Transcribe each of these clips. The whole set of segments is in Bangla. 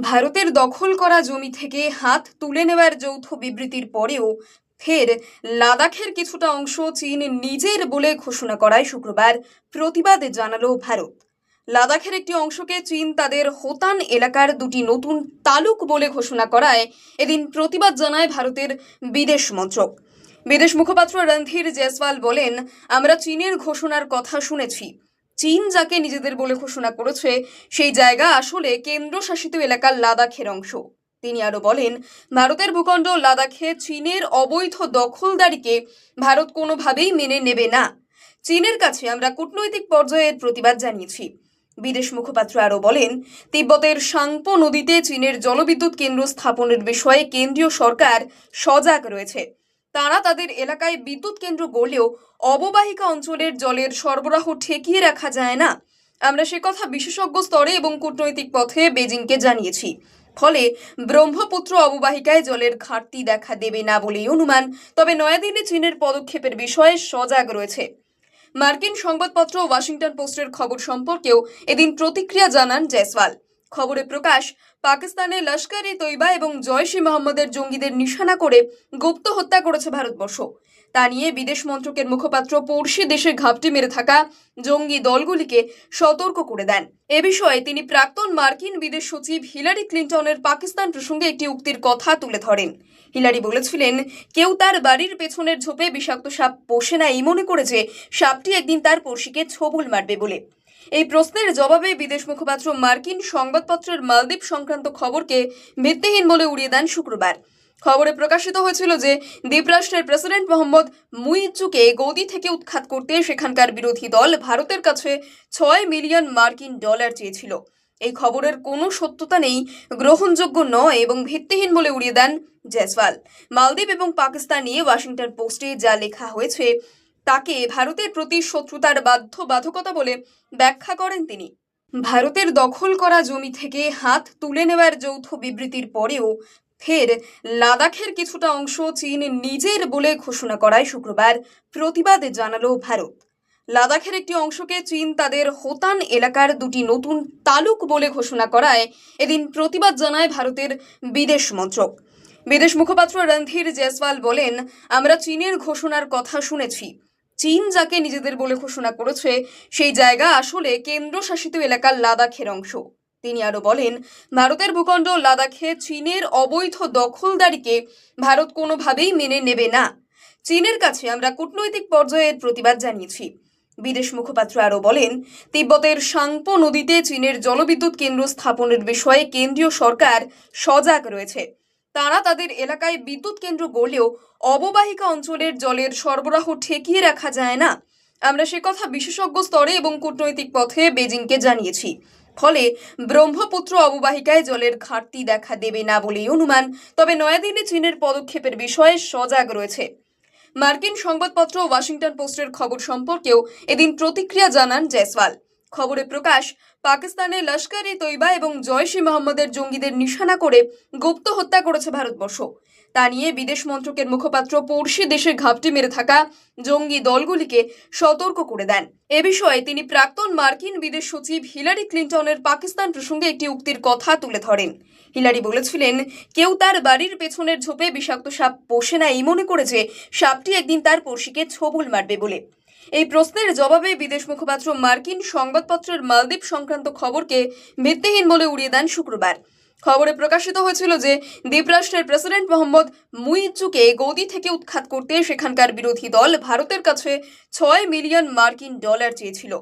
ভারতের দখল করা জমি থেকে হাত তুলে নেওয়ার যৌথ বিবৃতির পরেও ফের লাদাখের কিছুটা অংশ চীন নিজের বলে ঘোষণা করায় শুক্রবার প্রতিবাদ জানালো ভারত। লাদাখের একটি অংশকে চীন তাদের হোতান এলাকার দুটি নতুন তালুক বলে ঘোষণা করায় এদিন প্রতিবাদ জানায় ভারতের বিদেশ মন্ত্রক। বিদেশ মুখপাত্র রণধীর জয়সওয়াল বলেন, আমরা চীনের ঘোষণার কথা শুনেছি। চীন যাকে নিজেদের বলে ঘোষণা করেছে, সেই জায়গা আসলে কেন্দ্রশাসিত এলাকার লাদাখের অংশ। তিনি আরও বলেন, ভারতের ভূখণ্ড লাদাখে চীনের অবৈধ দখলদারিকে ভারত কোনোভাবেই মেনে নেবে না। চীনের কাছে আমরা কূটনৈতিক পর্যায়ের প্রতিবাদ জানিয়েছি। বিদেশ মুখপাত্র আরও বলেন, তিব্বতের সাংপো নদীতে চীনের জলবিদ্যুৎ কেন্দ্র স্থাপনের বিষয়ে কেন্দ্রীয় সরকার সজাগ রয়েছে। তারা তাদের এলাকায় বিদ্যুৎ কেন্দ্র গড়লেও অববাহিকা অঞ্চলের জলের সরবরাহ ঠেকিয়ে রাখা যায় না। আমরা সে কথা বিশেষজ্ঞ স্তরে এবং কূটনৈতিক পথে বেজিংকে জানিয়েছি। ফলে ব্রহ্মপুত্র অববাহিকায় জলের ঘাটতি দেখা দেবে না বলেই অনুমান, তবে নয়াদিল্লি চীনের পদক্ষেপের বিষয়ে সজাগ রয়েছে। মার্কিন সংবাদপত্র ওয়াশিংটন পোস্টের খবর সম্পর্কেও এদিন প্রতিক্রিয়া জানান জয়সওয়াল। খবরে প্রকাশ, পাকিস্তানে লস্কর ই তৈবা এবং জয়শ মোহাম্মদের জঙ্গিদের নিশানা করে গুপ্ত হত্যা করেছে ভারতবর্ষ। তা নিয়ে বিদেশ মন্ত্রকের মুখপাত্র পড়শি দেশে ঘাপটি মেরে থাকা জঙ্গি দলগুলিকে সতর্ক করে দেন। এ বিষয়ে তিনি প্রাক্তন মার্কিন বিদেশ সচিব হিলারি ক্লিন্টনের পাকিস্তান প্রসঙ্গে একটি উক্তির কথা তুলে ধরেন। হিলারি বলেছিলেন, কেউ তার বাড়ির পেছনের ঝোপে বিষাক্ত সাপ পোষে না, এই মনে করে যে সাপটি একদিন তার পড়শিকে ছবুল মারবে বলে। এই প্রশ্নের জবাবে বিদেশ মুখপাত্র মার্কিন সংবাদপত্রের মালদ্বীপ সংক্রান্ত খবরকে ভিত্তিহীন বলে উড়িয়ে দেন শুক্রবার। খবরে প্রকাশিত হয়েছিল যে দ্বীপরাষ্ট্রের প্রেসিডেন্ট মোহাম্মদ মুইজ্জুকে গদি থেকে উৎখাত করতে সেখানকার বিরোধী দল ভারতের কাছে ছয় মিলিয়ন মার্কিন ডলার চেয়েছিল। এই খবরের কোনো সত্যতা নেই, গ্রহণযোগ্য নয় এবং ভিত্তিহীন বলে উড়িয়ে দেন জয়সওয়াল মালদ্বীপ এবং পাকিস্তান নিয়ে ওয়াশিংটন পোস্টে যা লেখা হয়েছে তাকে ভারতের প্রতি শত্রুতার বাধ্যবাধকতা বলে ব্যাখ্যা করেন তিনি। ভারতের দখল করা জমি থেকে হাত তুলে নেওয়ার যৌথ বিবৃতির পরেও ফের লাদাখের কিছুটা অংশ চীন নিজের বলে ঘোষণা করায় শুক্রবার প্রতিবাদ জানালো ভারত। লাদাখের একটি অংশকে চীন তাদের হোতান এলাকার দুটি নতুন তালুক বলে ঘোষণা করায় এদিন প্রতিবাদ জানায় ভারতের বিদেশ মন্ত্রক। বিদেশ মুখপাত্র রণধীর জয়সওয়াল বলেন, আমরা চীনের ঘোষণার কথা শুনেছি। চীন যাকে নিজেদের বলে ঘোষণা করেছে, সেই জায়গা আসলে কেন্দ্রশাসিত এলাকার লাদাখের অংশ। তিনি আরও বলেন, ভারতের ভূখণ্ড লাদাখে চীনের অবৈধ দখলদারিকে ভারত কোনোভাবেই মেনে নেবে না। চীনের কাছে আমরা কূটনৈতিক পর্যায়ের প্রতিবাদ জানিয়েছি। বিদেশ মুখপাত্র আরও বলেন, তিব্বতের সাংপো নদীতে চীনের জলবিদ্যুৎ কেন্দ্র স্থাপনের বিষয়ে কেন্দ্রীয় সরকার সজাগ রয়েছে। তারা তাদের এলাকায় বিদ্যুৎ কেন্দ্র গড়লেও অববাহিকা অঞ্চলের জলের সরবরাহ ঠেকিয়ে রাখা যায় না। আমরা সে কথা বিশেষজ্ঞ স্তরে এবং কূটনৈতিক পথে বেজিংকে জানিয়েছি। ফলে ব্রহ্মপুত্র অববাহিকায় জলের ঘাটতি দেখা দেবে না বলেই অনুমান, তবে নয়াদিল্লি চীনের পদক্ষেপের বিষয়ে সজাগ রয়েছে। মার্কিন সংবাদপত্র ওয়াশিংটন পোস্টের খবর সম্পর্কেও এদিন প্রতিক্রিয়া জানান জয়সওয়াল। খবরে প্রকাশ পাকিস্তানে লস্কর ই তৈবা এবং জয়শ মোহাম্মদের জঙ্গিদের নিশানা করে গুপ্ত হত্যা করেছে ভারতবর্ষ। তা নিয়ে বিদেশ মন্ত্রকের মুখপাত্র পড়শি দেশে ঘাপটি মেরে থাকা জঙ্গি দলগুলিকে সতর্ক করে দেন। এ বিষয়ে তিনি প্রাক্তন মার্কিন বিদেশ সচিব হিলারি ক্লিন্টনের পাকিস্তান প্রসঙ্গে একটি উক্তির কথা তুলে ধরেন। হিলারি বলেছিলেন, কেউ তার বাড়ির পেছনের ঝোপে বিষাক্ত সাপ পোষে না, এই মনে করে যে সাপটি একদিন তার পড়শিকে ছবুল মারবে বলে। এই প্রশ্নের জবাবে বিদেশ মুখপাত্র মার্কিন সংবাদপত্রের মালদ্বীপ সংক্রান্ত খবরকে ভিত্তিহীন বলে উড়িয়ে দেন শুক্রবার। খবরে প্রকাশিত হয়েছিল যে দ্বীপরাষ্ট্রের প্রেসিডেন্ট মোহাম্মদ মুইজ্জুকে গদি থেকে উৎখাত করতে সেখানকার বিরোধী দল ভারতের কাছে ছয় মিলিয়ন মার্কিন ডলার চেয়েছিল।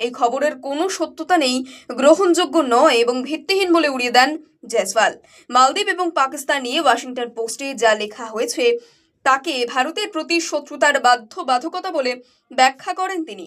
এই খবরের কোনো সত্যতা নেই, গ্রহণযোগ্য নয় এবং ভিত্তিহীন বলে উড়িয়ে দেন জয়সওয়াল মালদ্বীপ এবং পাকিস্তান নিয়ে ওয়াশিংটন পোস্টে যা লেখা হয়েছে তাকে ভারতের প্রতি শত্রুতার বাধ্যবাধকতা বলে ব্যাখ্যা করেন তিনি।